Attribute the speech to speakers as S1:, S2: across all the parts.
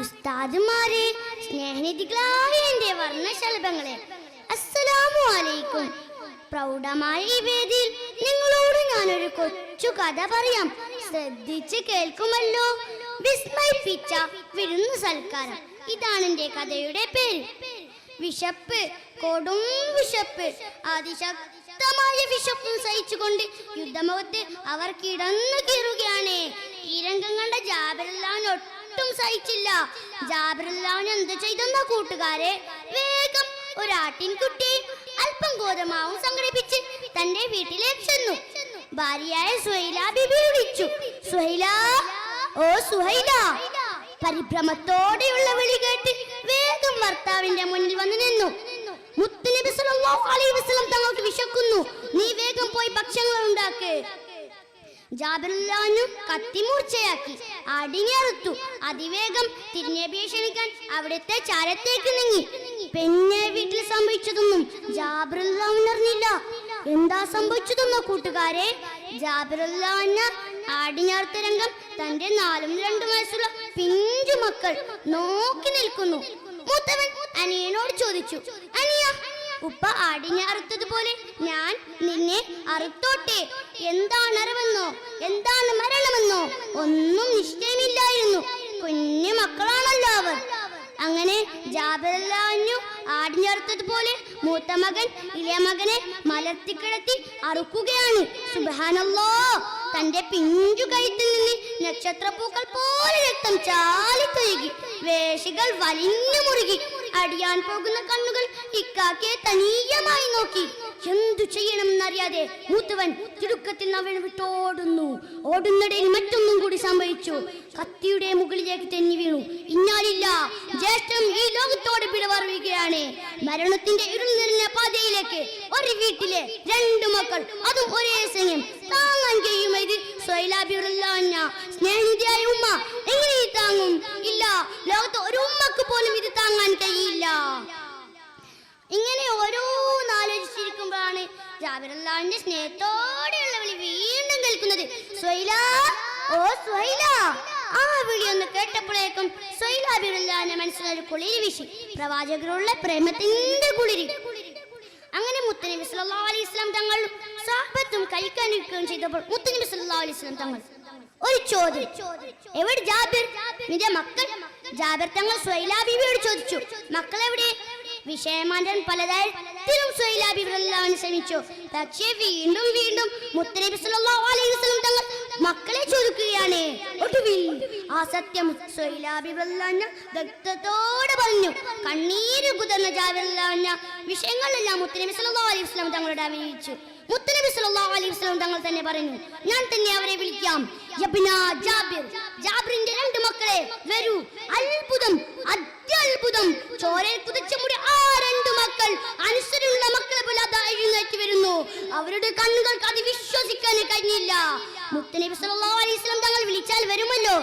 S1: ഉസ്താദുമാരെ സ്നേഹനിധികളായ വർണശലഭങ്ങളെ അസ്സലാമു അലൈക്കും പ്രൗഢമായ ഈ വേദിയിൽ നിങ്ങളോട് ഞാനൊരു കൊച്ചു കഥ പറയാം. ശ്രദ്ധിച്ച് കേൾക്കുമല്ലോ. വിസ്മയിപ്പിച്ച വിരുന്ന് സൽക്കാരം. ഇതാണ് എന്റെ കഥയുടെ പേര്. വിശപ്പ് കൊടും വിശപ്പ്. അതിശക്തമായ വിശപ്പും സഹിച്ചുകൊണ്ട് യുദ്ധമുഖത്ത് അവർ കിടന്നു കീറുകയാണ് ഈ രംഗം കണ്ട ജാബിറല്ലാൻ ഒട്ടും സഹിച്ചില്ല. ജാബിറല്ലാൻ എന്ത് ചെയ്തെന്ന കൂട്ടുകാരെ? വേഗം ഒരാട്ടിൻ കുട്ടി അല്പം ഗോതമാവും സംഘടിപ്പിച്ച് തന്റെ വീട്ടിലേക്ക് ചെന്നു. ഭാര്യയായ സുഹൈല ബിബി വിളിച്ചു. സുഹൈല ഓ സുഹൈല പരിഭ്രമത്തോടെയുള്ള വിളി കേട്ട് വേഗം ഭർത്താവിന്റെ മുന്നിൽ വന്ന് നിന്നു. മുത്തുനബി സല്ലല്ലാഹു അലൈഹി വസല്ലം തങ്ങൾക്ക് വിശക്കുന്നു. നീ വേഗം പോയി ഭക്ഷണങ്ങൾ ഉണ്ടാക്ക്. ജാബിറുല്ലാനു കത്തിമൂർച്ചയാക്കി. അറുത്തു അതിവേഗം തിരിഞ്ഞബിയെ ക്ഷണിക്കാൻ അവിടുത്തെ ചാരത്തേക്ക് നീങ്ങി. പെണ്ണെ വീട്ടിൽ സംഭവിച്ചതൊന്നും ജാബിറുല്ലാവിന് അറിഞ്ഞില്ല എന്താ സംഭവിച്ചതെന്നോ കൂട്ടുകാരെ? ജാബിറുല്ലാന ആടിഞ്ഞാർത്ത രംഗം തന്റെ നാലും രണ്ടു വയസ്സുള്ള പിഞ്ചു മക്കൾ നോക്കി നിൽക്കുന്നു. മൂത്തവൻ അനിയനോട് ചോദിച്ചു അനിയ ഉപ്പ ആടിനെ അറുത്തതുപോലെ ഞാൻ നിന്നെ അറുത്തോട്ടെ. എന്താണ് അറിവെന്നോ എന്താണ് മരണമെന്നോ? ഒന്നും നിശ്ചയമില്ലായിരുന്നു. കുഞ്ഞു മക്കളാണല്ലോ അവർ. അങ്ങനെ ജാബിറല്ലാഞ്ഞു ആടിഞ്ഞറുത്തതുപോലെ മൂത്ത മകൻ ഇളയ മകനെ മലർത്തിക്കിടത്തി അറുക്കുകയാണ്. സുബാനല്ലോ തന്റെ പിഞ്ചു കൈത്തിൽ നിന്ന് നക്ഷത്രപ്പൂക്കൾ പോലെ രക്തം ചാലിത്തൊഴുകി വേഷികൾ വലിഞ്ഞു മുറുകി. അടിയാൻ പോകുന്ന കണ്ണുകൾ ഇക്കാക്കെ തനീയമായി നോക്കി. എന്തു ചെയ്യണമെന്നറിയാതെ മൂത്തവൻ തിടുക്കത്തിൽ അവൻ വിട്ടോടുന്നു. ഓടുന്നിടയിൽ മറ്റൊന്നും കൂടി സംഭവിച്ചു. കത്തിയുടെ മുകളിലേക്ക് തെന്നി വീണു. ഇന്നാലില്ല ജ്യേഷ്ഠം ഈ ലോകത്തോട് പിടവറിയുകയാണ് മരണത്തിന്റെ നിറഞ്ഞ പാതയിലേക്ക് ഒരു വീട്ടിലെ രണ്ടു മക്കൾ അതും ഒരേ സമയം താങ്ങാൻ കഴിയുമെങ്കിൽ ഇത് സ്വൈലാഭിയുള്ള സ്നേഹിതയായ ജാബിറല്ലാന്റെ സ്നേഹത്തോടെയുള്ള വിളി വീണ്ടും കേൾക്കുന്നത് സ്വൈല. ഓ സ്വൈല. ആ വിളി ഒന്ന് കേട്ടപ്പോഴേക്കും സ്വൈലാബിറുല്ലാന്റെ മനസ്സിലൊരു കുളിരി വീശി. പ്രവാചകരുള്ള പ്രേമത്തിന്റെ കുളിരി. അങ്ങനെ മുത്തനബി സല്ലല്ലാഹു അലൈഹി വസല്ലം തങ്ങൾ സാഹബത്തും കഴിക്കാനിരിക്കുകയും ചെയ്തപ്പോൾ മുത്തനബി സല്ലല്ലാഹു അലൈഹി വസല്ലം തങ്ങൾ ഒരു ചോദ്യം. എവിടെ ജാബിർ? നിന്റെ മക്കൾ? ജാബിർ തങ്ങൾ സ്വൈലാ ബീവിയോട് ചോദിച്ചു. മക്കൾ എവിടെ വിഷയമാറ്റം പലതരത്തിലും സ്വൈലാ ബീവി റളിയല്ലാഹു ശ്രമിച്ചു. പക്ഷേ വീണ്ടും വീണ്ടും മുത്തനബി സല്ലല്ലാഹു അലൈഹി വസല്ലം തങ്ങൾ മക്കളെ ചോദിക്കുകയാണ് ഒടുവിൽ ആ സത്യം സ്വൈലാ ബീവി റളിയല്ലാഹു ദഗ്ധത്തോടെ പറഞ്ഞു. കണ്ണീര് കുതിർന്ന റളിയല്ലാഹു വിഷയങ്ങളെല്ലാം മുത്തനബി സല്ലല്ലാഹു അലൈഹി വസല്ലം തങ്ങളോട് അറിയിച്ചു മുത്തനബി സല്ലല്ലാഹു അലൈഹി വസല്ലം തങ്ങൾ തന്നെ പറഞ്ഞു ഞാൻ തന്നെ അവരെ വിളിക്കാം. യബ്ന ജാബിർ. ജാബിറിന്റെ രണ്ട് മക്കളെ വരൂ അത്ഭുതം അത്യത്ഭുതം ചോരയിൽ കുതിച്ച മുടി ആ രണ്ട് മക്കൾ അനുസരിയുള്ള മക്കളെ പോലെ അതാ എഴുന്നേറ്റ് വരുന്നു അവരുടെ കണ്ണുകൾക്ക് അത് വിശ്വസിക്കാൻ കഴിഞ്ഞില്ല. മുത്തനബി സല്ലല്ലാഹു അലൈഹി വസല്ലം തങ്ങൾ വിളിച്ചാൽ വരുമല്ലോ.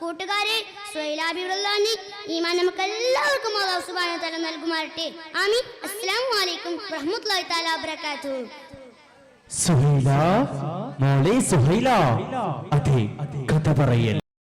S1: കൂട്ടുകാരെ സ്വൈലാബിറുള്ളാനി ഈമാൻ നമുക്ക് എല്ലാവർക്കും അള്ളാഹു സുബ്ഹാനഹു തആല നൽകുമാറട്ടെ. ആമീൻ. അസ്സലാമു അലൈക്കും വറഹ്മത്തുള്ളാഹി തആല വബറകാതുഹു.
S2: സുഹൈല മോളെ സുഹൈല. അതെ കഥ പറയൽ.